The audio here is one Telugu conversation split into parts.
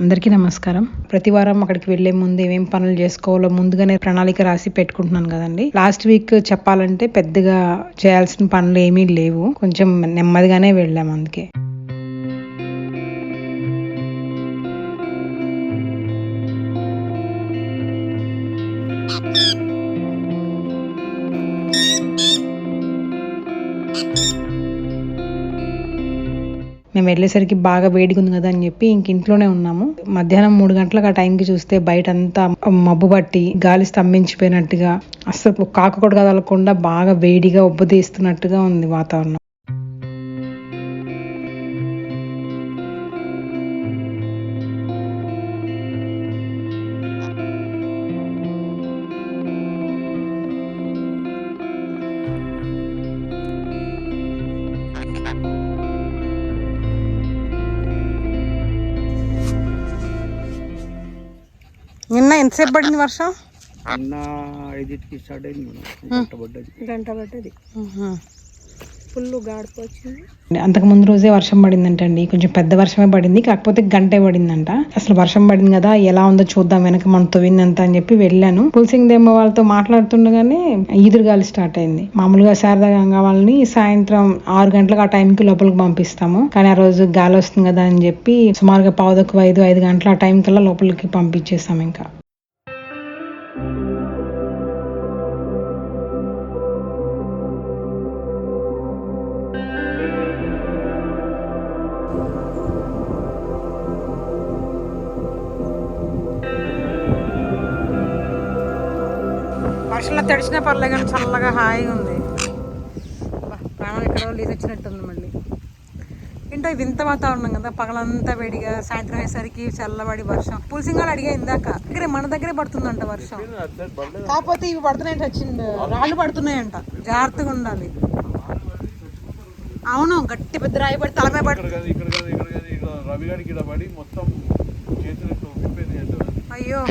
అందరికీ నమస్కారం. ప్రతి వారం అక్కడికి వెళ్ళే ముందు ఏమేం పనులు చేసుకోవాలో ముందుగానే ప్రణాళిక రాసి పెట్టుకుంటున్నాను కదండి. లాస్ట్ వీక్ చెప్పాలంటే పెద్దగా చేయాల్సిన పనులు ఏమీ లేవు. కొంచెం నెమ్మదిగానే వెళ్ళాము అందుకే. మేము వెళ్ళేసరికి బాగా వేడిగా ఉంది కదా అని చెప్పి ఇంక ఇంట్లోనే ఉన్నాము. మధ్యాహ్నం మూడు గంటలకు ఆ టైంకి చూస్తే బయట అంతా మబ్బు పట్టి గాలి స్తంభించిపోయినట్టుగా అసలు కాక కూడా కదలకుండా బాగా వేడిగా ఉబ్బదీస్తున్నట్టుగా ఉంది వాతావరణం. ఎంతసేపు పడింది వర్షం? అన్న ఐదింటికి స్టార్ట్ అయింది మేడం. గంట పడ్డది. గంట పడ్డది. ఫుల్ గాడుపు వచ్చింది. అంతకు ముందు రోజే వర్షం పడిందంటండి. కొంచెం పెద్ద వర్షమే పడింది. కాకపోతే గంటే పడిందంట. అసలు వర్షం పడింది కదా ఎలా ఉందో చూద్దాం వెనక మన తవ్విందంత అని చెప్పి వెళ్ళాను. పుల్సింగ్ దేమ్మ వాళ్ళతో మాట్లాడుతుండగానే ఈదురుగాలి స్టార్ట్ అయింది. మామూలుగా శారదా గంగా వాళ్ళని సాయంత్రం ఆరు గంటలకు ఆ టైంకి లోపలికి పంపిస్తాము. కానీ ఆ రోజు గాలి వస్తుంది కదా అని చెప్పి సుమారుగా పావుదొక్క ఐదు ఐదు గంటల ఆ టైం కల్లా లోపలికి పంపించేస్తాం ఇంకా. వర్షంలో తడిచినా పర్లే కానీ చల్లగా హాయిగా ఉంది. ప్రాణం ఎక్కడో లీజ్ వచ్చినట్టుంది మళ్ళీ. ఏంటో ఇంత వాతావరణం కదా పగలంతా వేడిగా సాయంత్రం అయ్యేసరికి చల్లబడి వర్షం. పులిసింగాలు అడిగా ఇందాక. దగ్గరే మన దగ్గరే పడుతుందంట వర్షం. కాకపోతే ఇవి పడుతున్నాయంట వచ్చింది రాళ్ళు పడుతున్నాయంట. జాగ్రత్తగా ఉండాలి. అవును గట్టి పెద్ద రాయి పడి తలమే పడి ఇక్కడ కాదు ఇక్కడ కాదు ఇక్కడ కాదు ఇక్కడ రవి గారికి ఇక్కడ పడి మొత్తం చేతులు ఇట్లా ఉబ్బిపోయింది అంటారు అయ్యో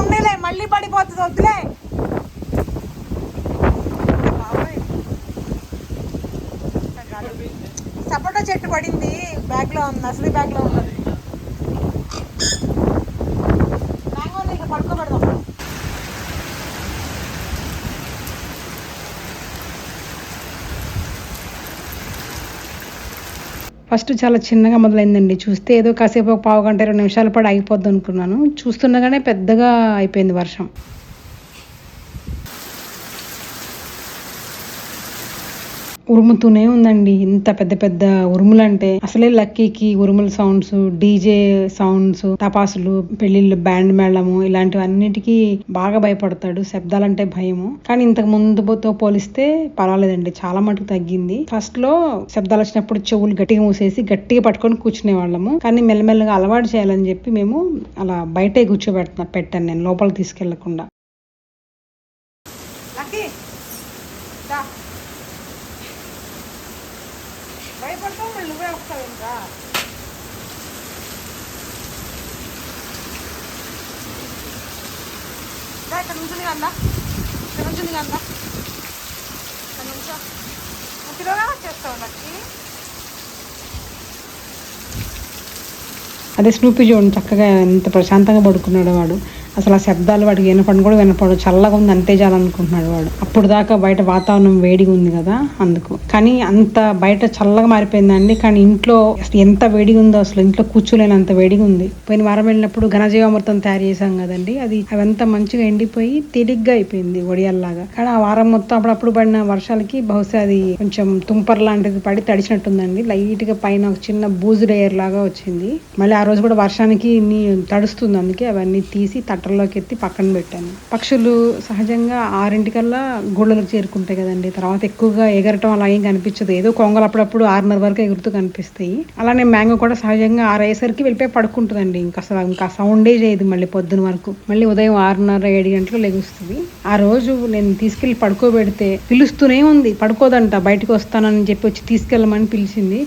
లేకపోతే ఉండేలే మళ్ళీ పడిపోతుంది వద్దులే. సపోటా చెట్టు పడింది బ్యాగ్లో ఉంది అసలు బ్యాగ్లో ఉన్నది ఫస్ట్ చాలా చిన్నగా మొదలైందండి. చూస్తే ఏదో కాసేపు ఒక పావు గంట ఇరవై నిమిషాల పాటు ఆగిపోద్ది అనుకున్నాను. చూస్తుండగానే పెద్దగా అయిపోయింది వర్షం. ఉరుముతూనే ఉందండి. ఇంత పెద్ద పెద్ద ఉరుములు అంటే అసలే లక్కీకి ఉరుముల సౌండ్స్ డీజే సౌండ్స్ తపాసులు పెళ్ళిళ్ళు బ్యాండ్ మేళము ఇలాంటివన్నిటికీ బాగా భయపడతాడు. శబ్దాలంటే భయము. కానీ ఇంతకు ముందుతో పోలిస్తే పర్వాలేదండి. చాలా మటుకు తగ్గింది. ఫస్ట్లో శబ్దాలు వచ్చినప్పుడు చెవులు గట్టిగా మూసేసి గట్టిగా పట్టుకొని కూర్చునే వాళ్ళము కానీ మెల్లమెల్లగా అలవాటు చేయాలని చెప్పి మేము అలా బయటే కూర్చోబెడుతున్నా పెట్టాను నేను లోపల తీసుకెళ్ళకుండా భయపడతావు మళ్ళీ నువ్వే వస్తావు ఇంకా ఇక్కడ నుంచుని కదా ఇక్కడ కదా ఇక్కడ నుంచో వచ్చేస్తావు అదే స్నూపీ చూడండి చక్కగా ఎంత ప్రశాంతంగా పడుకున్నాడు వాడు. అసలు ఆ శబ్దాలు వాడికి వినపడి కూడా వినపడు చల్లగా ఉంది అంతే చాలనుకుంటున్నాడు వాడు. అప్పుడు దాకా బయట వాతావరణం వేడిగా ఉంది కదా అందుకు. కానీ అంత బయట చల్లగా మారిపోయిందండి. కానీ ఇంట్లో ఎంత వేడిగా ఉందో అసలు ఇంట్లో కూర్చోలేనంత వేడిగా ఉంది. పోయిన వారం వెళ్ళినప్పుడు ఘనజీవామృతం తయారు చేశాం కదండి. అది అవంతా మంచిగా ఎండిపోయి తేలిగ్గా అయిపోయింది వడియాల్లాగా కానీ ఆ వారం మొత్తం అప్పుడప్పుడు పడిన వర్షాలకి బహుశా అది కొంచెం తుంపర్ లాంటిది పడి తడిచినట్టుందండి. లైట్గా పైన ఒక చిన్న బూజు లేయర్ లాగా వచ్చింది. మళ్ళీ ఆ రోజు కూడా వర్షానికి నీ తడుస్తుంది అందుకే అవన్నీ తీసి గట్టర్లోకి ఎత్తి పక్కన పెట్టాను. పక్షులు సహజంగా ఆరింటికల్లా గూళ్ళలోకి చేరుకుంటాయి కదండి. తర్వాత ఎక్కువగా ఎగరటం అలా ఏం కనిపించదు. ఏదో కొంగలు అప్పుడప్పుడు ఆరున్నర వరకు ఎగురుతూ కనిపిస్తాయి. అలానే మ్యాంగో కూడా సహజంగా ఆరయ్యేసరికి వెళ్ళిపోయి పడుకుంటుందండి. ఇంకా అసలు ఇంకా సౌండే చేయదు మళ్ళీ పొద్దున వరకు. మళ్ళీ ఉదయం ఆరున్నర ఏడు గంటలకు లెగుస్తుంది. ఆ రోజు నేను తీసుకెళ్ళి పడుకోబెడితే పిలుస్తూనే ఉంది. పడుకోదంట బయటకు వస్తానని చెప్పి వచ్చి తీసుకెళ్ళమని పిలిచింది.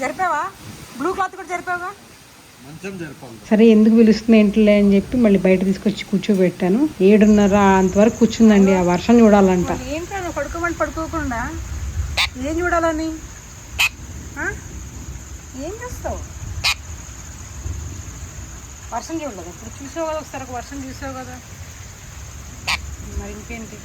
జరిపావా? బ్లూ క్లాత్ కూడా జరిపావా సరే ఎందుకు పిలుస్తుంది ఏంటిలే అని చెప్పి మళ్ళీ బయట తీసుకొచ్చి కూర్చోబెట్టాను. ఏడున్నర అంతవరకు కూర్చుందండి ఆ వర్షం చూడాలంట. పడుకోమని పడుకోకుండా. ఏం చూడాలని? ఆ? ఏం చేస్తావు? వర్షం చూడలేదు. ఇప్పుడు చూసావు కదా ఒకసారి ఒక వర్షం చూసావు కదా. మరి ఇంకేంటి?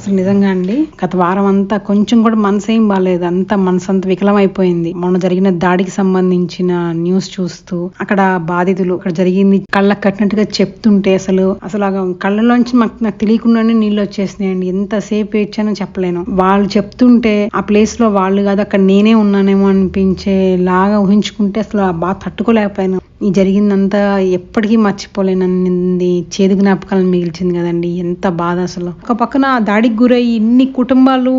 అసలు నిజంగా అండి గత వారం అంతా కొంచెం కూడా మనసు ఏం బాగాలేదు అంతా మనసు అంత వికలం అయిపోయింది మొన్న జరిగిన దాడికి సంబంధించిన న్యూస్ చూస్తూ అక్కడ బాధితులు అక్కడ జరిగింది కళ్ళకు కట్టినట్టుగా చెప్తుంటే అసలు అసలు కళ్ళలోంచి మాకు నాకు తెలియకుండానే నీళ్ళు వచ్చేసినాయండి ఎంతసేపు ఏడ్చానో చెప్పలేను. వాళ్ళు చెప్తుంటే ఆ ప్లేస్లో వాళ్ళు కాదు అక్కడ నేనే ఉన్నానేమో అనిపించే లాగా ఊహించుకుంటే అసలు ఆ బాధ తట్టుకోలేకపోయాను. జరిగిందంతా ఎప్పటికీ మర్చిపోలేనంది చేదు జ్ఞాపకాలను మిగిల్చింది కదండి. ఎంత బాధ అసలు. ఒక పక్కన ఆ దాడికి గురై ఇన్ని కుటుంబాలు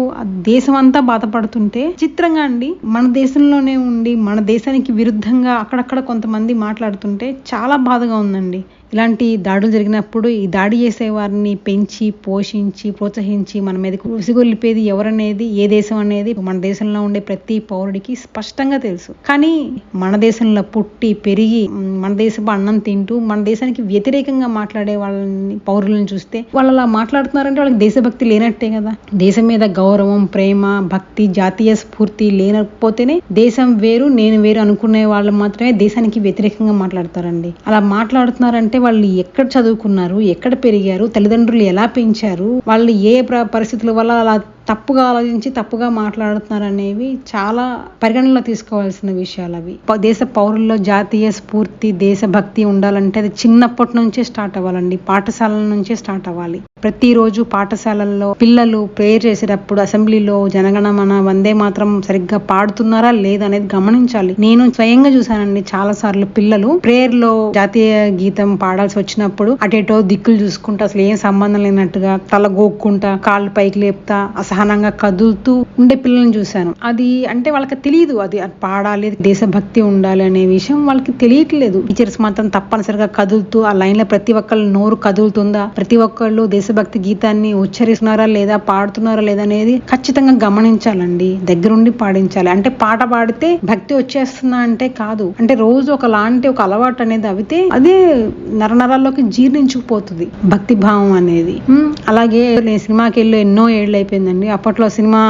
దేశం అంతా బాధపడుతుంటే చిత్రంగా అండి. మన దేశంలోనే ఉండి మన దేశానికి విరుద్ధంగా అక్కడక్కడ కొంతమంది మాట్లాడుతుంటే చాలా బాధగా ఉందండి. ఇలాంటి దాడులు జరిగినప్పుడు ఈ దాడి చేసే వారిని పెంచి పోషించి ప్రోత్సహించి మన మీద ఉసిగొల్లిపేది ఎవరనేది ఏ దేశం అనేది మన దేశంలో ఉండే ప్రతి పౌరుడికి స్పష్టంగా తెలుసు. కానీ మన దేశంలో పుట్టి పెరిగి మన దేశపు అన్నం తింటూ మన దేశానికి వ్యతిరేకంగా మాట్లాడే వాళ్ళని పౌరులను చూస్తే వాళ్ళు అలా మాట్లాడుతున్నారంటే వాళ్ళకి దేశభక్తి లేనట్టే కదా. దేశం మీద గౌరవం ప్రేమ భక్తి జాతీయ స్ఫూర్తి లేనకపోతేనే దేశం వేరు నేను వేరు అనుకునే వాళ్ళు మాత్రమే దేశానికి వ్యతిరేకంగా మాట్లాడతారండి. అలా మాట్లాడుతున్నారంటే వాళ్ళు ఎక్కడ చదువుకున్నారు ఎక్కడ పెరిగారు తల్లిదండ్రులు ఎలా పెంచారు వాళ్ళు ఏ పరిస్థితుల వల్ల అలా తప్పుగా ఆలోచించి తప్పుగా మాట్లాడుతున్నారు అనేవి చాలా పరిగణనలో తీసుకోవాల్సిన విషయాలు అవి. దేశ పౌరుల్లో జాతీయ స్ఫూర్తి దేశభక్తి ఉండాలంటే అది చిన్నప్పటి నుంచే స్టార్ట్ అవ్వాలండి. పాఠశాలల నుంచే స్టార్ట్ అవ్వాలి. ప్రతిరోజు పాఠశాలల్లో పిల్లలు ప్రేయర్ చేసేటప్పుడు అసెంబ్లీలో జనగణమన వందే మాత్రం సరిగ్గా పాడుతున్నారా లేదనేది గమనించాలి. నేను స్వయంగా చూశానండి చాలా సార్లు పిల్లలు ప్రేయర్లో జాతీయ గీతం పాడాల్సి వచ్చినప్పుడు అటేటో దిక్కులు చూసుకుంటా అసలు ఏం సంబంధం లేనట్టుగా తల గోక్కుంటా కాళ్ళు పైకి లేపుతా అసహనంగా కదులుతూ ఉండే పిల్లల్ని చూశాను. అది అంటే వాళ్ళకి తెలియదు అది అది పాడాలి దేశభక్తి ఉండాలి అనే విషయం వాళ్ళకి తెలియట్లేదు. టీచర్స్ మాత్రం తప్పనిసరిగా కదులుతూ ఆ లైన్లో ప్రతి ఒక్కళ్ళు నోరు కదులుతుందా? ప్రతి ఒక్కళ్ళు దేశ దేశభక్తి గీతాన్ని ఉచ్చరిస్తున్నారా లేదా పాడుతున్నారా లేదా అనేది ఖచ్చితంగా గమనించాలండి. దగ్గరుండి పాడించాలి. అంటే పాట పాడితే భక్తి వచ్చేస్తుందా అంటే కాదు. అంటే రోజు ఒకలాంటి ఒక అలవాటు అనేది అవితే అదే నరనరాల్లోకి జీర్ణించుకుపోతుంది భక్తి భావం అనేది. అలాగే నేను సినిమాకి వెళ్ళి ఎన్నో ఏళ్ళు అయిపోయిందండి. అప్పట్లో సినిమా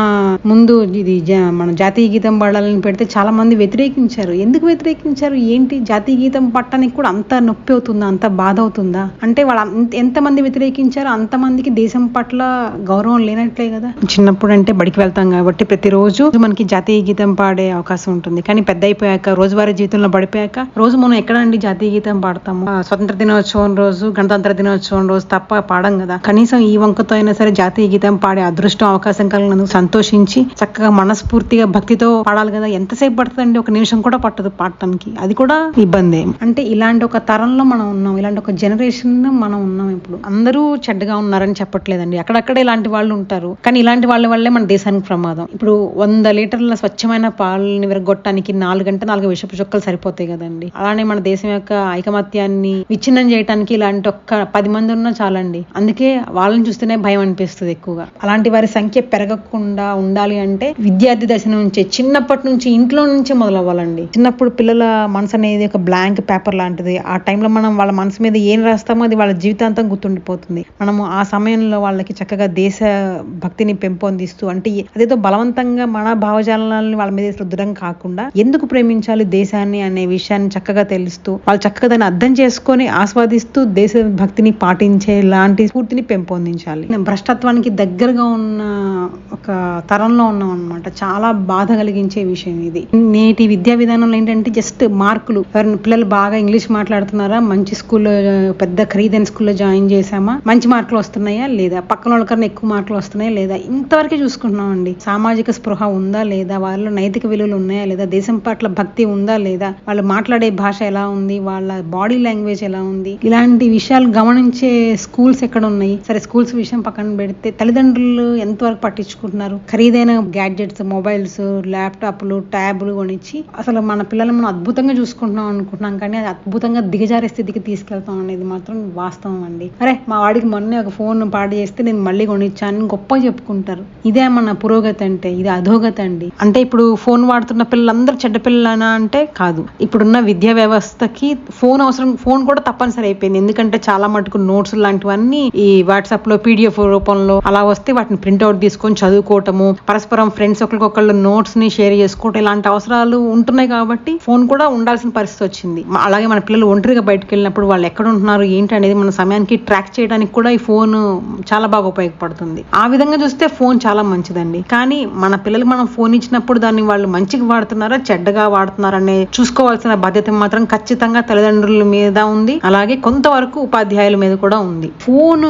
ముందు ఇది జా- మన జాతీయ గీతం పాడాలని పెడితే చాలా మంది వ్యతిరేకించారు. ఎందుకు వ్యతిరేకించారు? ఏంటి? జాతీయ గీతం పట్టడానికి కూడా అంత నొప్పి అవుతుందా? అంత బాధ అవుతుందా? అంటే వాళ్ళు ఎంతమంది వ్యతిరేకించారో అంతమందికి దేశం పట్ల గౌరవం లేనట్లే కదా. చిన్నప్పుడు అంటే బడికి వెళ్తాం కాబట్టి ప్రతిరోజు మనకి జాతీయ గీతం పాడే అవకాశం ఉంటుంది. కానీ పెద్ద అయిపోయాక రోజువారీ జీవితంలో పడిపోయాక రోజు మనం ఎక్కడండి జాతీయ గీతం పాడతాము? స్వతంత్ర దినోత్సవం రోజు గణతంత్ర దినోత్సవం రోజు తప్ప పాడం కదా. కనీసం ఈ వంకతో అయినా సరే జాతీయ గీతం పాడే అదృష్టం అవకాశం కలిగినందుకు సంతోషించి చక్కగా మనస్ఫూర్తిగా భక్తితో పాడాలి కదా. ఎంతసేపు పడుతుందండి? ఒక నిమిషం కూడా పట్టదు పాడటానికి. అది కూడా ఇబ్బందే. అంటే ఇలాంటి ఒక తరంలో మనం ఉన్నాం. ఇలాంటి ఒక జనరేషన్ మనం ఉన్నాం ఇప్పుడు. అందరూ చెడ్డగా ఉన్నారని చెప్పట్లేదండి. అక్కడక్కడ ఇలాంటి వాళ్ళు ఉంటారు. కానీ ఇలాంటి వాళ్ళ వల్లే మన దేశానికి ప్రమాదం. ఇప్పుడు వంద లీటర్ల స్వచ్ఛమైన పాలని విరగొట్టడానికి నాలుగు గంటల నాలుగు విషపు చుక్కలు సరిపోతాయి కదండి. అలానే మన దేశం యొక్క ఐకమత్యాన్ని విచ్ఛిన్నం చేయడానికి ఇలాంటి ఒక్క పది మంది ఉన్నా చాలండి. అందుకే వాళ్ళని చూస్తేనే భయం అనిపిస్తుంది ఎక్కువగా. అలాంటి వారి సంఖ్య పెరగకుండా ఉండాలి అంటే విద్యార్థి దశ నుంచే చిన్నప్పటి నుంచి ఇంట్లో నుంచే మొదలవ్వాలండి. చిన్నప్పుడు పిల్లల మనసు అనేది ఒక బ్లాంక్ పేపర్ లాంటిది. ఆ టైంలో మనం వాళ్ళ మనసు మీద ఏం రాస్తామో అది వాళ్ళ జీవితాంతం గుర్తుండిపోతుంది. మనము ఆ సమయంలో వాళ్ళకి చక్కగా దేశ భక్తిని పెంపొందిస్తూ అంటే అదేదో బలవంతంగా మన భావజాలని వాళ్ళ మీద రుద్దడం కాకుండా ఎందుకు ప్రేమించాలి దేశాన్ని అనే విషయాన్ని చక్కగా తెలుస్తూ వాళ్ళు చక్కగా దాన్ని అర్థం చేసుకొని ఆస్వాదిస్తూ దేశ భక్తిని పాటించే లాంటి స్ఫూర్తిని పెంపొందించాలి. భ్రష్టత్వానికి దగ్గరగా ఉన్న ఒక తరంలో ఉన్నాం అనమాట చాలా బాధ కలిగించే విషయం ఇది. నేటి విద్యా విధానంలో ఏంటంటే జస్ట్ మార్కులు. పిల్లలు బాగా ఇంగ్లీష్ మాట్లాడుతున్నారా? మంచి స్కూల్లో పెద్ద ఖరీదైన స్కూల్లో జాయిన్ చేసామా మంచి మార్కులు వస్తున్నాయా లేదా? పక్కన వాళ్ళ కన్నా ఎక్కువ మార్కులు వస్తున్నాయా లేదా? ఇంతవరకే చూసుకుంటున్నాం అండి సామాజిక స్పృహ ఉందా లేదా? వాళ్ళు నైతిక విలువలు ఉన్నాయా లేదా? దేశం పట్ల భక్తి ఉందా లేదా? వాళ్ళు మాట్లాడే భాష ఎలా ఉంది? వాళ్ళ బాడీ లాంగ్వేజ్ ఎలా ఉంది? ఇలాంటి విషయాలు గమనించే స్కూల్స్ ఎక్కడ ఉన్నాయి సరే స్కూల్స్ విషయం పక్కన పెడితే తల్లిదండ్రులు ఎంతవరకు ఎంతవరకు పట్టించుకుంటున్నారు? ఖరీదైన గ్యాడ్జెట్స్ మొబైల్స్ ల్యాప్టాప్లు ట్యాబ్లు కొనిచ్చి అసలు మన పిల్లలు మనం అద్భుతంగా చూసుకుంటున్నాం అనుకుంటున్నాం. కానీ అది అద్భుతంగా దిగజారే స్థితికి తీసుకెళ్తాం అనేది మాత్రం వాస్తవం అండి. అరే మా వాడికి మొన్నే ఒక ఫోన్ పాడు చేస్తే నేను మళ్ళీ కొనిచ్చాను. గొప్ప చెప్పుకుంటారు. ఇదే మన పురోగతి అంటే ఇది అధోగతి అండి. అంటే ఇప్పుడు ఫోన్ వాడుతున్న పిల్లలందరూ చెడ్డ పిల్లలనా అంటే కాదు. ఇప్పుడున్న విద్యా వ్యవస్థకి ఫోన్ అవసరం ఫోన్ కూడా తప్పనిసరి అయిపోయింది. ఎందుకంటే చాలా మటుకు నోట్స్ లాంటివన్నీ ఈ వాట్సాప్లో పీడిఎఫ్ రూపంలో అలా వస్తే వాటిని ప్రింట్అవుట్ తీసుకొని చదువుకోవటము పరస్పరం ఫ్రెండ్స్ ఒకరికొకళ్ళు నోట్స్ని షేర్ చేసుకోవటం ఇలాంటి అవసరాలు ఉంటున్నాయి కాబట్టి ఫోన్ కూడా ఉండాల్సిన పరిస్థితి వచ్చింది. అలాగే మన పిల్లలు ఒంటరిగా బయటకు వెళ్ళినప్పుడు వాళ్ళు ఎక్కడ ఉంటున్నారు ఏంటి అనేది మన సమయానికి ట్రాక్ చేయడానికి కూడా ఈ ఫోన్ చాలా బాగా ఉపయోగపడుతుంది. ఆ విధంగా చూస్తే ఫోన్ చాలా మంచిదండి. కానీ మన పిల్లలు మనం ఫోన్ ఇచ్చినప్పుడు దాన్ని వాళ్ళు మంచిగా వాడుతున్నారా చెడ్డగా వాడుతున్నారనే చూసుకోవాల్సిన బాధ్యత మాత్రం ఖచ్చితంగా తల్లిదండ్రుల మీద ఉంది. అలాగే కొంతవరకు ఉపాధ్యాయుల మీద కూడా ఉంది. ఫోన్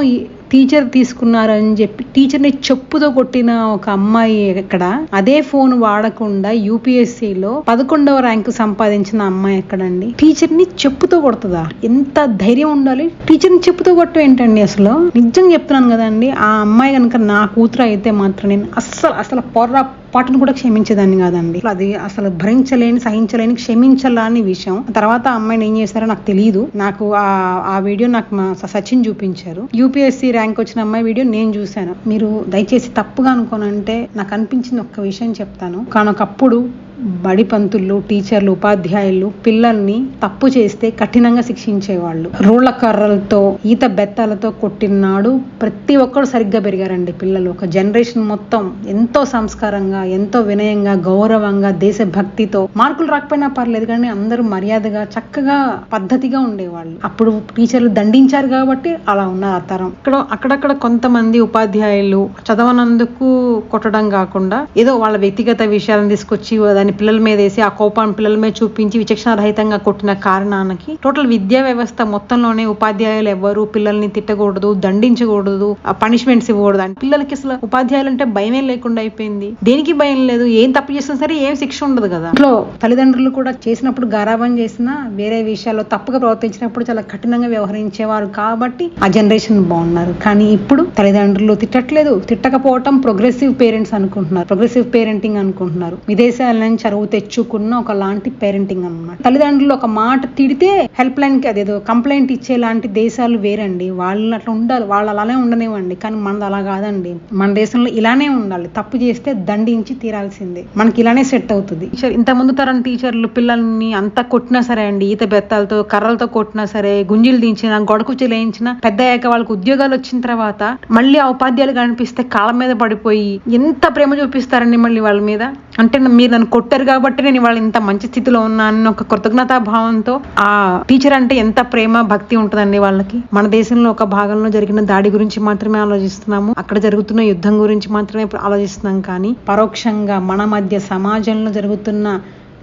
టీచర్ తీసుకున్నారని చెప్పి టీచర్ని చెప్పుతో కొట్టిన ఒక అమ్మాయి ఇక్కడ అదే ఫోన్ వాడకుండా యూపీఎస్సీలో పదకొండవ ర్యాంకు సంపాదించిన అమ్మాయి ఎక్కడండి? టీచర్ని చెప్పుతో కొడుతుందా? ఎంత ధైర్యం ఉండాలి? టీచర్ని చెప్పుతో కొట్టం ఏంటండి అసలు? నిజం చెప్తున్నాను కదండి ఆ అమ్మాయి కనుక నా కూతురు అయితే మాత్రం నేను అస్సలు అసలు పొర్ర పాటను కూడా క్షమించేదాన్ని కాదండి. అది అసలు భరించలేని సహించలేని క్షమించలేని విషయం. తర్వాత అమ్మాయిని ఏం చేశారో నాకు తెలియదు నాకు ఆ ఆ వీడియో నాకు మా సచిన్ చూపించారు. యూపీఎస్సీ ర్యాంక్ వచ్చిన అమ్మాయి వీడియో నేను చూశాను. మీరు దయచేసి తప్పుగా అనుకోనంటే నాకు అనిపించిన ఒక్క విషయం చెప్తాను. కానొకప్పుడు బడి పంతులు టీచర్లు ఉపాధ్యాయులు పిల్లల్ని తప్పు చేస్తే కఠినంగా శిక్షించేవాళ్ళు. రోళ్ళ కర్రలతో ఈత బెత్తాలతో కొట్టినాడు ప్రతి ఒక్కరు సరిగ్గా పెరిగారండి పిల్లలు. ఒక జనరేషన్ మొత్తం ఎంతో సంస్కారంగా ఎంతో వినయంగా గౌరవంగా దేశభక్తితో మార్కులు రాకపోయినా పర్లేదు కానీ అందరూ మర్యాదగా చక్కగా పద్ధతిగా ఉండేవాళ్ళు. అప్పుడు టీచర్లు దండించారు కాబట్టి అలా ఉన్న ఆ తరం. ఇక్కడ అక్కడక్కడ కొంతమంది ఉపాధ్యాయులు చదవనందుకు కొట్టడం కాకుండా ఏదో వాళ్ళ వ్యక్తిగత విషయాలను తీసుకొచ్చి దాన్ని పిల్లల మీద వేసి ఆ కోపాన్ని పిల్లల మీద చూపించి విచక్షణ రహితంగా కొట్టిన కారణానికి టోటల్ విద్యా వ్యవస్థ మొత్తంలోనే ఉపాధ్యాయులు ఎవరు పిల్లల్ని తిట్టకూడదు దండించకూడదు పనిష్మెంట్స్ ఇవ్వకూడదు అని. పిల్లలకి అసలు ఉపాధ్యాయులు అంటే భయమే లేకుండా అయిపోయింది. దేనికి భయం లేదు? ఏం తప్పు చేసినా సరే ఏం శిక్ష ఉండదు కదా. ఇంట్లో తల్లిదండ్రులు కూడా చేసినప్పుడు గారాబం చేసినా వేరే విషయాల్లో తప్పుగా ప్రవర్తించినప్పుడు చాలా కఠినంగా వ్యవహరించేవారు కాబట్టి ఆ జనరేషన్ బాగున్నారు. కానీ ఇప్పుడు తల్లిదండ్రులు తిట్టట్లేదు. తిట్టకపోవటం ప్రోగ్రెసివ్ పేరెంట్స్ అనుకుంటున్నారు. ప్రోగ్రెసివ్ పేరెంటింగ్ అనుకుంటున్నారు. విదేశాల నుంచి చదువు తెచ్చుకున్న ఒక లాంటి పేరెంటింగ్ అన్నమాట. తల్లిదండ్రులు ఒక మాట తిడితే హెల్ప్ లైన్కి అదేదో కంప్లైంట్ ఇచ్చే లాంటి దేశాలు వేరండి. వాళ్ళు అట్లా ఉండాలి వాళ్ళు అలానే ఉండనివ్వండి. కానీ మనది అలా కాదండి. మన దేశంలో ఇలానే ఉండాలి. తప్పు చేస్తే దండించి తీరాల్సిందే. మనకి ఇలానే సెట్ అవుతుంది. ఇంత ముందు తరం టీచర్లు పిల్లల్ని అంత కొట్టినా సరే అండి ఈత బెత్తాలతో కర్రలతో కొట్టినా సరే గుంజీలు దించినా గొడకు చెలేయించినా పెద్ద అయ్యాక వాళ్ళకి ఉద్యోగాలు వచ్చిన తర్వాత మళ్ళీ ఆ ఉపాధ్యాయులు కనిపిస్తే కాళ్ళ మీద పడిపోయి ఎంత ప్రేమ చూపిస్తారండి మళ్ళీ వాళ్ళ మీద? అంటే మీరు నన్ను చెప్తారు కాబట్టి నేను ఇవాళ ఇంత మంచి స్థితిలో ఉన్నాను ఒక కృతజ్ఞతా భావంతో ఆ టీచర్ అంటే ఎంత ప్రేమ భక్తి ఉంటుందండి వాళ్ళకి? మన దేశంలో ఒక భాగంలో జరిగిన దాడి గురించి మాత్రమే ఆలోచిస్తున్నాము. అక్కడ జరుగుతున్న యుద్ధం గురించి మాత్రమే ఆలోచిస్తున్నాం కానీ పరోక్షంగా మన మధ్య సమాజంలో జరుగుతున్న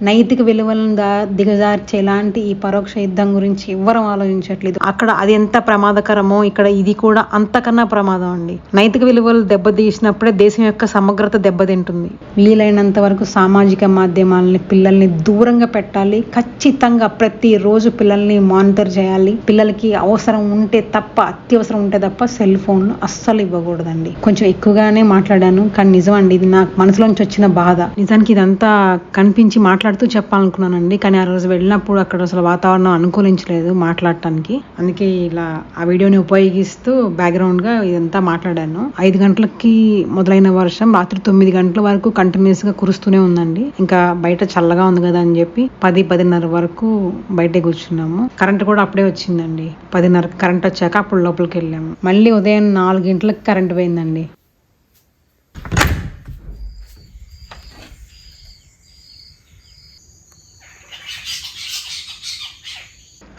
నైతిక విలువలను దిగజార్చే ఎలాంటి ఈ పరోక్ష యుద్ధం గురించి ఎవ్వరం ఆలోచించట్లేదు. అక్కడ అది ఎంత ప్రమాదకరమో ఇక్కడ ఇది కూడా అంతకన్నా ప్రమాదం అండి. నైతిక విలువలు దెబ్బతీసినప్పుడే దేశం యొక్క సమగ్రత దెబ్బతింటుంది. వీలైనంత వరకు సామాజిక మాధ్యమాలని పిల్లల్ని దూరంగా పెట్టాలి. ఖచ్చితంగా ప్రతిరోజు పిల్లల్ని మానిటర్ చేయాలి. పిల్లలకి అవసరం ఉంటే తప్ప అత్యవసరం ఉంటే తప్ప సెల్ ఫోన్లు అస్సలు ఇవ్వకూడదండి. కొంచెం ఎక్కువగానే మాట్లాడాను కానీ నిజం అండి ఇది నాకు మనసులోంచి వచ్చిన బాధ. నిజానికి ఇదంతా కనిపించి మాట్లాడుతూ చెప్పాలనుకున్నానండి. కానీ ఆ రోజు వెళ్ళినప్పుడు అక్కడ అసలు వాతావరణం అనుకూలించలేదు మాట్లాడటానికి. అందుకే ఇలా ఆ వీడియోని ఉపయోగిస్తూ బ్యాక్గ్రౌండ్గా ఇదంతా మాట్లాడాను. ఐదు గంటలకి మొదలైన వర్షం రాత్రి తొమ్మిది గంటల వరకు కంటిన్యూస్గా కురుస్తూనే ఉందండి. ఇంకా బయట చల్లగా ఉంది కదా అని చెప్పి పది పదిన్నర వరకు బయటే కూర్చున్నాము. కరెంట్ కూడా అప్పుడే వచ్చిందండి. పదిన్నర కరెంట్ వచ్చాక అప్పుడు లోపలికి వెళ్ళాము. మళ్ళీ ఉదయం నాలుగు కరెంట్ పోయిందండి.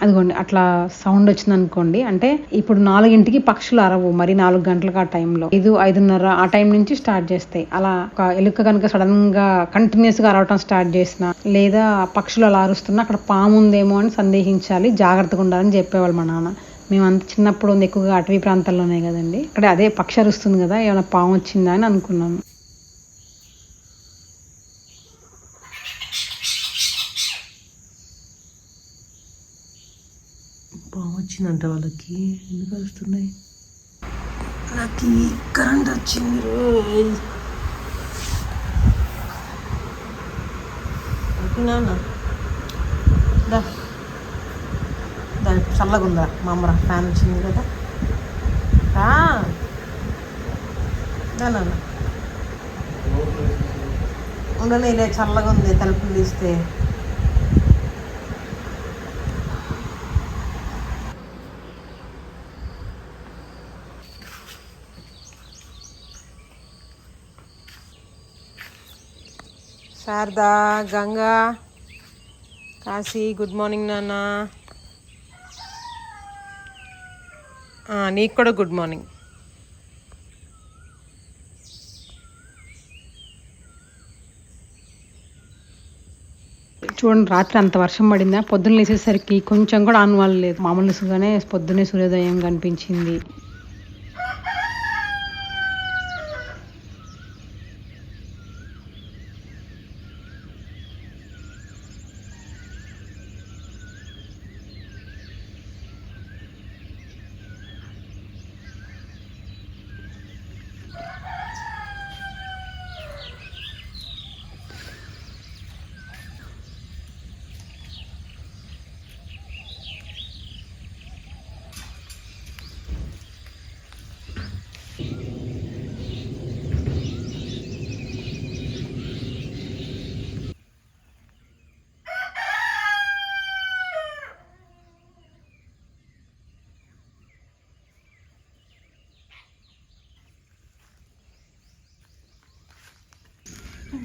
అదిగోండి అట్లా సౌండ్ వచ్చింది అనుకోండి అంటే ఇప్పుడు నాలుగింటికి పక్షులు అరవు మరి నాలుగు గంటలకు ఆ టైంలో ఐదు ఐదున్నర ఆ టైం నుంచి స్టార్ట్ చేస్తాయి. అలా ఒక ఎలుక కనుక సడన్గా కంటిన్యూస్గా అరవటం స్టార్ట్ చేసిన లేదా పక్షులు అలా అరుస్తున్నా అక్కడ పాము ఉందేమో అని సందేహించాలి జాగ్రత్తగా ఉండాలని చెప్పేవాళ్ళు మా నాన్న. మేమంతా చిన్నప్పుడు ఉంది ఎక్కువగా అటవీ ప్రాంతాల్లోనే కదండి. అక్కడ అదే పక్షి అరుస్తుంది కదా ఏమైనా పాము వచ్చిందా అని అనుకున్నాను పాము వచ్చిందంట వాళ్ళకి? ఎందుకు వస్తున్నాయి నాకు కరెంట్ వచ్చింది రోయ్ నాన్న. దా. దా చల్లగా ఉందా? మా అమ్మరా ఫ్యాన్ వచ్చింది కదా. ఉండలేలే చల్లగా ఉంది తలుపులు తీస్తే. శారద గంగా కాశీ గుడ్ మార్నింగ్ నాన్న. నీకు కూడా గుడ్ మార్నింగ్. చూడండి రాత్రి అంత వర్షం పడిందా? పొద్దున్న లేసేసరికి కొంచెం కూడా ఆన్వాళ్ళు లేదు. మామూలుగానే పొద్దున్నే సూర్యోదయం కనిపించింది.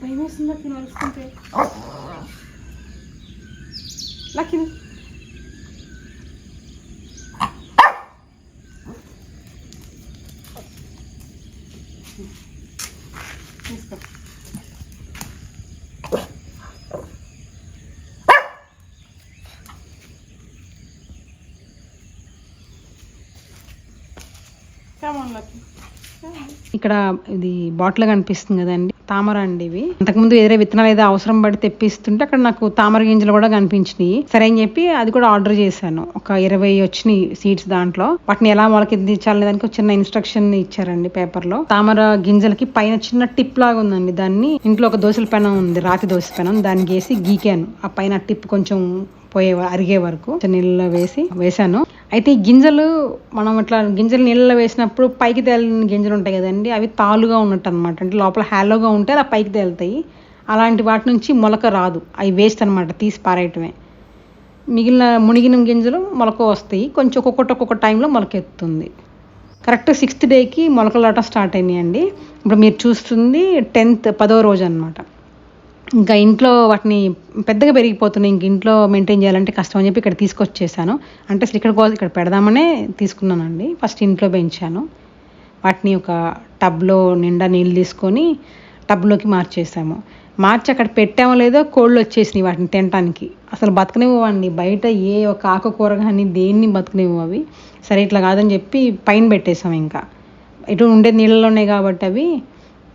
భయం వేస్తుంది నాకు నడుస్తుంటే లక్కి తీసుకో ఇక్కడ ఇది బాటిల్ కనిపిస్తుంది కదండి. తామర అండి ఇవి. అంతకుముందు ఏదైనా విత్తనాలు ఏదో అవసరం పడి తెప్పిస్తుంటే అక్కడ నాకు తామర గింజలు కూడా కనిపించినాయి. సరే అని చెప్పి అది కూడా ఆర్డర్ చేశాను. ఒక ఇరవై వచ్చినాయి సీడ్స్ దాంట్లో. వాటిని ఎలా మొలకెత్తించాలనే దానికి ఒక చిన్న ఇన్స్ట్రక్షన్ ఇచ్చారండి పేపర్లో. తామర గింజలకి పైన చిన్న టిప్ లాగా ఉందండి. దాన్ని ఇంట్లో ఒక దోశల పెనం ఉంది రాతి దోశ పెనం. దాన్ని గీసి గీకాను. ఆ పైన టిప్ కొంచెం పోయే అరిగే వరకు. నీళ్ళలో వేసి వేశాను. అయితే ఈ గింజలు మనం ఇట్లా గింజలు నీళ్ళలో వేసినప్పుడు పైకి తేలిన గింజలు ఉంటాయి కదండి అవి తాలుగా ఉన్నట్టు అనమాట అంటే లోపల హ్యాలోగా ఉంటే అలా పైకి తేలుతాయి. అలాంటి వాటి నుంచి మొలక రాదు. అవి వేస్ట్ అనమాట తీసి పారేయటమే. మిగిలిన మునిగిన గింజలు మొలక వస్తాయి. కొంచెం ఒక్కొక్కటి ఒక్కొక్క టైంలో మొలకెత్తుంది కరెక్ట్ సిక్స్త్ డేకి మొలకలాట స్టార్ట్ అయినాయండి. ఇప్పుడు మీరు చూస్తుంది టెన్త్ పదో రోజు అనమాట ఇంకా ఇంట్లో వాటిని పెద్దగా పెరిగిపోతున్నాయి. ఇంక ఇంట్లో మెయింటైన్ చేయాలంటే కష్టం అని చెప్పి ఇక్కడ తీసుకొచ్చేసాను. అంటే అసలు ఇక్కడ కోసం ఇక్కడ పెడదామనే తీసుకున్నానండి. ఫస్ట్ ఇంట్లో పెంచాను. వాటిని ఒక టబ్లో నిండా నీళ్ళు తీసుకొని టబ్లోకి మార్చేసాము. మార్చి అక్కడ పెట్టామో లేదో కోళ్ళు వచ్చేసినాయి వాటిని తినటానికి. అసలు బతకనివ్వండి బయట ఏ ఒక ఆకుకూర కానీ దేన్ని బతకనివ్వు అవి. సరే ఇట్లా కాదని చెప్పి పైన పెట్టేసాం ఇంకా. ఇటు ఉండే నీళ్ళలోనే కాబట్టి అవి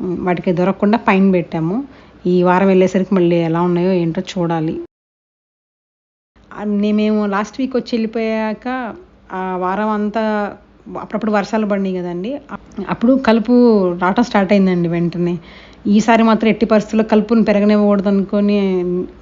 వాటికి దొరకకుండా పైన పెట్టాము. ఈ వారం వెళ్ళేసరికి మళ్ళీ ఎలా ఉన్నాయో ఏంటో చూడాలి. మేము లాస్ట్ వీక్ వచ్చి వెళ్ళిపోయాక ఆ వారం అంతా అప్పుడప్పుడు వర్షాలు పడినాయి కదండి. అప్పుడు కలుపు రావటం స్టార్ట్ అయిందండి వెంటనే. ఈసారి మాత్రం ఎట్టి పరిస్థితుల్లో కలుపుని పెరగనివ్వకూడదు అనుకొని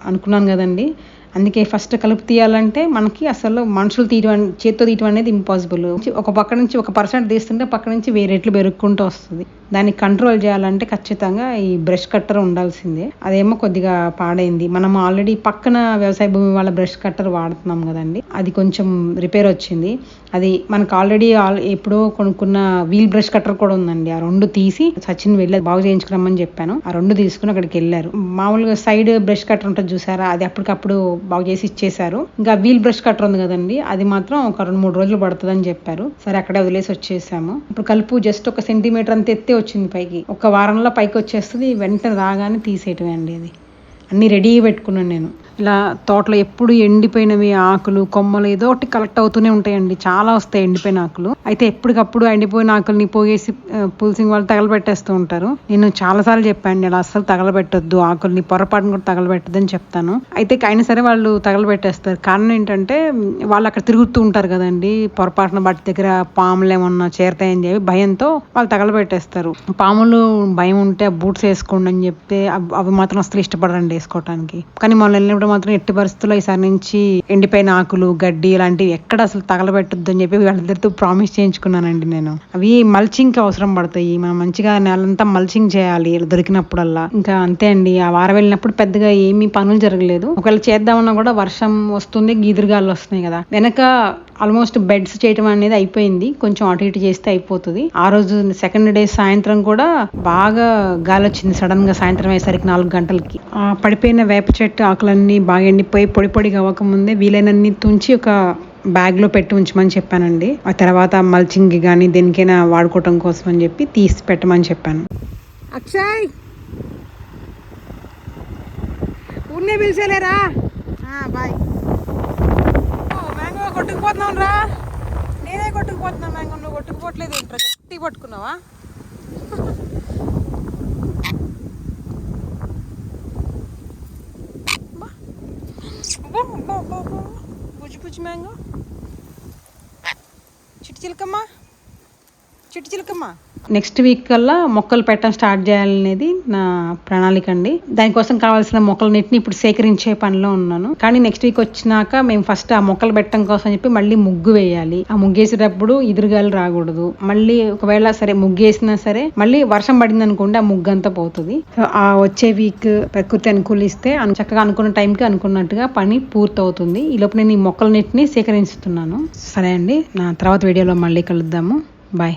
అనుకున్నాను కదండి. అందుకే ఫస్ట్ కలుపు తీయాలంటే మనకి అసలు మనుషులు తీయడం చేత్తో తీయడం అనేది ఇంపాసిబుల్ ఒక పక్క నుంచి ఒక పర్సెంట్ తీస్తుంటే పక్క నుంచి వేరే పెరుక్కుంటూ పెరుగుకుంటూ వస్తుంది. దాన్ని కంట్రోల్ చేయాలంటే ఖచ్చితంగా ఈ బ్రష్ కట్టర్ ఉండాల్సిందే. అదేమో కొద్దిగా పాడైంది. మనం ఆల్రెడీ పక్కన వ్యవసాయ భూమి వాళ్ళ బ్రష్ కట్టర్ వాడుతున్నాం కదండి. అది కొంచెం రిపేర్ వచ్చింది. అది మనకు ఆల్రెడీ ఆల్ ఎప్పుడో కొనుక్కున్న వీల్ బ్రష్ కట్టర్ కూడా ఉందండి. ఆ రెండు తీసి సచిన్ వెళ్ళి బాగు చేయించుకురమ్మని చెప్పాను. ఆ రెండు తీసుకుని అక్కడికి వెళ్ళారు. మామూలుగా సైడ్ బ్రష్ కట్టర్ ఉంటుంది చూసారా? అది అప్పటికప్పుడు బాగు చేసి ఇచ్చేశారు. ఇంకా వీల్ బ్రష్ కట్టర్ ఉంది కదండి అది మాత్రం ఒక రెండు మూడు రోజులు పడుతుందని చెప్పారు. సరే అక్కడే వదిలేసి వచ్చేసాము. ఇప్పుడు కలుపు జస్ట్ ఒక సెంటీమీటర్ అంత ఎత్తే వచ్చింది పైకి. ఒక వారంలో పైకి వచ్చేస్తుంది వెంటనే రాగానే తీసేయటమే అండి అది అన్ని రెడీ పెట్టుకున్నాను నేను. ఇలా తోటలో ఎప్పుడు ఎండిపోయినవి ఆకులు కొమ్మలు ఏదో ఒకటి కలెక్ట్ అవుతూనే ఉంటాయండి. చాలా వస్తాయి ఎండిపోయిన ఆకులు. అయితే ఎప్పటికప్పుడు ఎండిపోయిన ఆకుల్ని పోగేసి పులిసింగ్ వాళ్ళు తగలబెట్టేస్తూ ఉంటారు. నేను చాలా సార్లు చెప్పాను ఇలా అస్సలు తగలబెట్టొద్దు ఆకుల్ని పొరపాటును కూడా తగలబెట్టదని చెప్తాను. అయితే అయినా సరే వాళ్ళు తగలబెట్టేస్తారు. కారణం ఏంటంటే వాళ్ళు అక్కడ తిరుగుతూ ఉంటారు కదండి. పొరపాటున వాటి దగ్గర పాములు ఏమన్నా చేరతాయని చెప్పి భయంతో వాళ్ళు తగలబెట్టేస్తారు. పాములు భయం ఉంటే బూట్స్ వేసుకోండి అని చెప్తే అవి మాత్రం అసలు ఇష్టపడరండి. వేసుకోవటానికి. కానీ మనం వెళ్ళినప్పుడు మాత్రం ఎట్టి పరిస్థితుల్లో ఈసారి నుంచి ఎండిపోయిన ఆకులు గడ్డి ఇలాంటివి ఎక్కడ అసలు తగలబెట్టద్దు అని చెప్పి వాళ్ళిద్దరితో ప్రామిస్ చేయించుకున్నానండి నేను. అవి మల్చింగ్కి అవసరం పడతాయి. మనం మంచిగా నేలంతా మల్చింగ్ చేయాలి దొరికినప్పుడల్లా. ఇంకా అంతే అండి. ఆ వారం వెళ్ళినప్పుడు పెద్దగా ఏమీ పనులు జరగలేదు. ఒకవేళ చేద్దామన్నా కూడా వర్షం వస్తుంది గీదురుగాలు వస్తున్నాయి కదా. వెనక ఆల్మోస్ట్ బెడ్స్ చేయటం అనేది అయిపోయింది. కొంచెం అటు ఇటు చేస్తే అయిపోతుంది. ఆ రోజు సెకండ్ డే సాయంత్రం కూడా బాగా గాలి వచ్చింది సడన్గా సాయంత్రం అయ్యేసరికి నాలుగు గంటలకి. ఆ పడిపోయిన వేప చెట్టు ఆకులన్నీ బాగా ఎండిపోయి పొడి పొడిగా అవ్వకముందే వీలైనన్ని తుంచి ఒక బ్యాగ్లో పెట్టి ఉంచమని చెప్పానండి. ఆ తర్వాత మల్చింగ్ కానీ దేనికైనా వాడుకోవటం కోసం అని చెప్పి తీసి పెట్టమని చెప్పాను. అక్షయ్! ఉన్నే పిలిచేలేరా? బాయ్. కొట్టుకుపోతున్నాం రా నేనే కొట్టుకుపోతున్నా మ్యాంగో నువ్వు కొట్టుకుపోవట్లేదు ఏంట్రా? గట్టి పట్టుకున్నావా? బుజ్జి బుజ్జి మ్యాంగో. చిట్టి చిలకమ్మా. చిట్టి చిలకమ్మ. నెక్స్ట్ వీక్ కల్లా మొక్కలు పెట్టడం స్టార్ట్ చేయాలనేది నా ప్రణాళిక అండి. దానికోసం కావాల్సిన మొక్కలన్నింటిని ఇప్పుడు సేకరించే పనిలో ఉన్నాను. కానీ నెక్స్ట్ వీక్ వచ్చినాక మేము ఫస్ట్ ఆ మొక్కలు పెట్టడం కోసం చెప్పి మళ్ళీ ముగ్గు వేయాలి. ఆ ముగ్గేసేటప్పుడు ఎదురుగాలు రాకూడదు. మళ్ళీ ఒకవేళ సరే ముగ్గేసినా సరే మళ్ళీ వర్షం పడింది అనుకోండి ఆ ముగ్గు అంతా పోతుంది. ఆ వచ్చే వీక్ ప్రకృతి అనుకూలిస్తే చక్కగా అనుకున్న టైంకి అనుకున్నట్టుగా పని పూర్తవుతుంది. ఈ లోపు నేను ఈ మొక్కలన్నింటినీ సేకరిస్తున్నాను. సరే అండి నా తర్వాత వీడియోలో మళ్ళీ కలుద్దాము. బాయ్